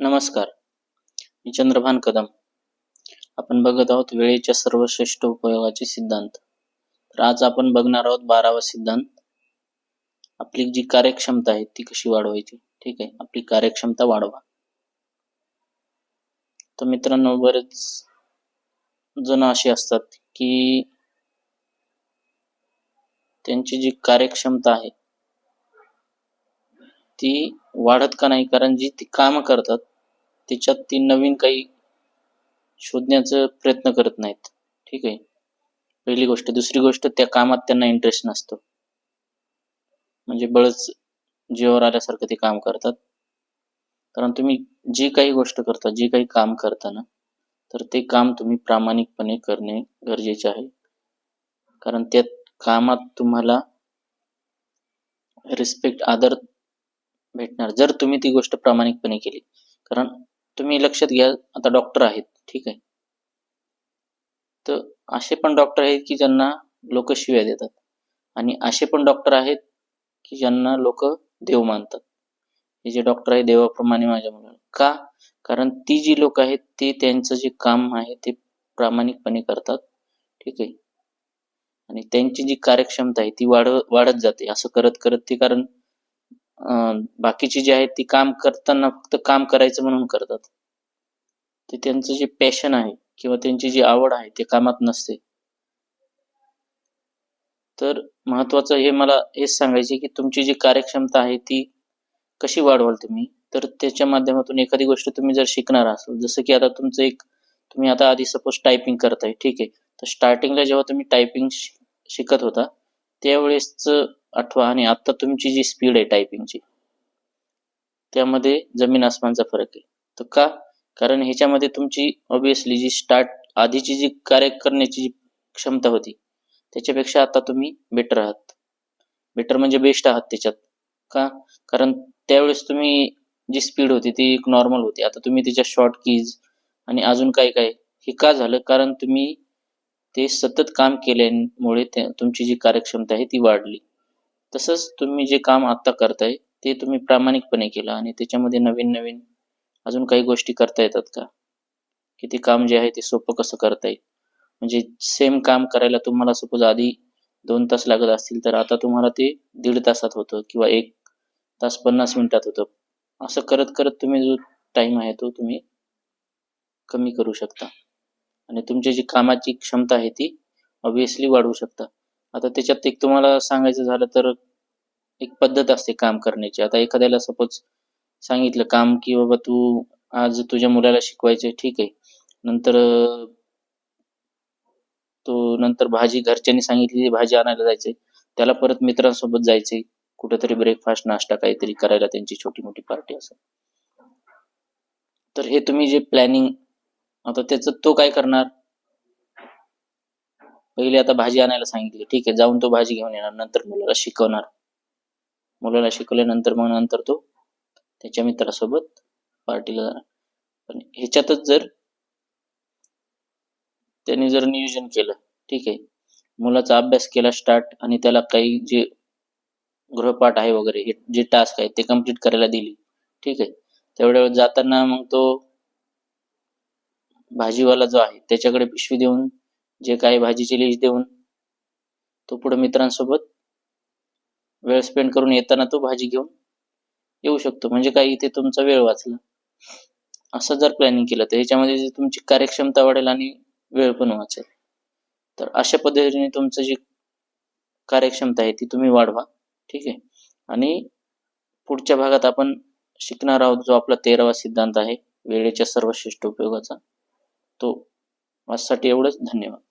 नमस्कार. मी चंद्रभान कदम. आपण बघत आहोत वेळेच्या सर्वश्रेष्ठ उपयोगाचे सिद्धांत. तर आज आपण बघणार आहोत बारावा सिद्धांत. आपली जी कार्यक्षमता आहे ती कशी वाढवायची? ठीक आहे आपली कार्यक्षमता वाढवा. तर मित्रांनो बरेच जण असे असतात की त्यांची जी कार्यक्षमता आहे ती वाढत का नाही? कारण जी ती काम करतात त्याच्यात ती नवीन काही शोधण्याचा प्रयत्न करत नाहीत. ठीक आहे? पहिली गोष्ट. दुसरी गोष्ट त्या कामात त्यांना इंटरेस्ट नसतो. म्हणजे बळच जीवावर आल्यासारखं ते काम करतात. कारण तुम्ही जी काही गोष्ट करता जे काही काम करता ना तर ते काम तुम्ही प्रामाणिकपणे करणे गरजेचे आहे. कारण त्या कामात तुम्हाला रिस्पेक्ट आदर भेटणार. जर तुम्ही ती गोष्ट प्रामाणिकपणे केली. कारण तुम्ही लक्षात घ्या आता डॉक्टर आहेत ठीक आहे. तर असे पण डॉक्टर आहेत की ज्यांना लोक शिव्या देतात. आणि असे पण डॉक्टर आहेत की ज्यांना लोक देव मानतात. हे जे डॉक्टर आहे देवाप्रमाणे माझ्या मुलाला. का? कारण ती जी लोक आहेत ते त्यांचं जे काम आहे ते प्रामाणिकपणे करतात. ठीक आहे. आणि त्यांची जी कार्यक्षमता आहे ती वाढ वाढत जाते. असं करत करत ते कारण बाकीची जी आहेत ती काम करताना फक्त काम करायचं म्हणून करतात. ते त्यांचं जे पॅशन आहे किंवा त्यांची जी आवड आहे ते कामात नसते. तर महत्वाचं हे मला हेच सांगायचे की तुमची जी कार्यक्षमता आहे ती कशी वाढवाल तुम्ही? तर त्याच्या माध्यमातून एखादी गोष्ट तुम्ही जर शिकणार असाल जसं की आता तुमचं एक तुम्ही आता आधी सपोज टायपिंग करताय ठीक आहे. तर स्टार्टिंगला जेव्हा तुम्ही टायपिंग शिकत होता त्यावेळेसचं आठवा आणि आता तुमची जी स्पीड आहे टायपिंगची त्यामध्ये जमीन आसमानचा फरक आहे. तर का? कारण ह्याच्यामध्ये तुमची ऑब्विसली जी स्टार्ट आधीची जी कार्य करण्याची जी क्षमता होती त्याच्यापेक्षा आता तुम्ही बेटर आहात. बेटर म्हणजे बेस्ट आहात त्याच्यात. का? कारण त्यावेळेस तुम्ही जी स्पीड होती ती एक नॉर्मल होती. आता तुम्ही त्याच्या शॉर्ट कीज आणि अजून काय काय हे का झालं? कारण तुम्ही ते सतत काम केल्यामुळे तुमची जी कार्यक्षमता आहे ती वाढली. तसंच तुम्ही जे काम आत्ता करताय ते तुम्ही प्रामाणिकपणे केलं आणि त्याच्यामध्ये नवीन नवीन अजून काही गोष्टी करता येतात का? की ते काम जे आहे ते सोपं कसं करता येईल म्हणजे सेम काम करायला तुम्हाला सपोज आधी दोन तास लागत असतील तर आता तुम्हाला ते दीड तासात होतं किंवा एक तास पन्नास मिनिटात होतं. असं करत करत तुम्ही जो टाइम आहे तो तुम्ही कमी करू शकता. आणि तुमची जी कामाची क्षमता आहे ती ऑब्विसली वाढवू शकता. आता त्याच्यात एक तुम्हाला सांगायचं झालं तर एक पद्धत असते काम करण्याची. आता एखाद्याला सपोज सांगितलं काम की बाबा तू आज तुझ्या मुलाला शिकवायचं ठीक आहे. नंतर तो नंतर भाजी घरच्यांनी सांगितली भाजी आणायला जायचंय. त्याला परत मित्रांसोबत जायचंय. कुठेतरी ब्रेकफास्ट नाश्ता काहीतरी करायला त्यांची छोटी मोठी पार्टी असं. तर हे तुम्ही जे प्लॅनिंग आता त्याचं तो काय करणार? पहिले आता भाजी आणायला सांगितली. ठीक आहे जाऊन तो भाजी घेऊन येणार नंतर मुलाला शिकवणार. मुलाला शिकवल्यानंतर मग नंतर तो त्याच्या मित्रासोबत पार्टीला जाणार. पण ह्याच्यातच जर त्याने जर नियोजन केलं ठीक आहे मुलाचा अभ्यास केला स्टार्ट आणि त्याला काही जे गृहपाठ आहे वगैरे हे जे टास्क आहे ते कंप्लीट करायला दिली ठीक आहे तेवढ्या वेळ जाताना मग तो भाजीवाला जो आहे त्याच्याकडे पिशवी देऊन जे काही भाजीची लिस्ट देऊन तो पुढे मित्रांसोबत वेळ स्पेंड करून येताना तो भाजी घेऊन येऊ शकतो. म्हणजे काय इथे तुमचा वेळ वाचला. असं जर प्लॅनिंग केलं तर ह्याच्यामध्ये तुमची कार्यक्षमता वाढेल आणि वेळ पण वाचेल. तर अशा पद्धतीने तुमचं जी कार्यक्षमता आहे ती तुम्ही वाढवा. ठीक आहे? आणि पुढच्या भागात आपण शिकणार आहोत जो आपला तेरावा सिद्धांत आहे वेळेच्या सर्वश्रेष्ठ उपयोगाचा. तो आजसाठी एवढंच. धन्यवाद.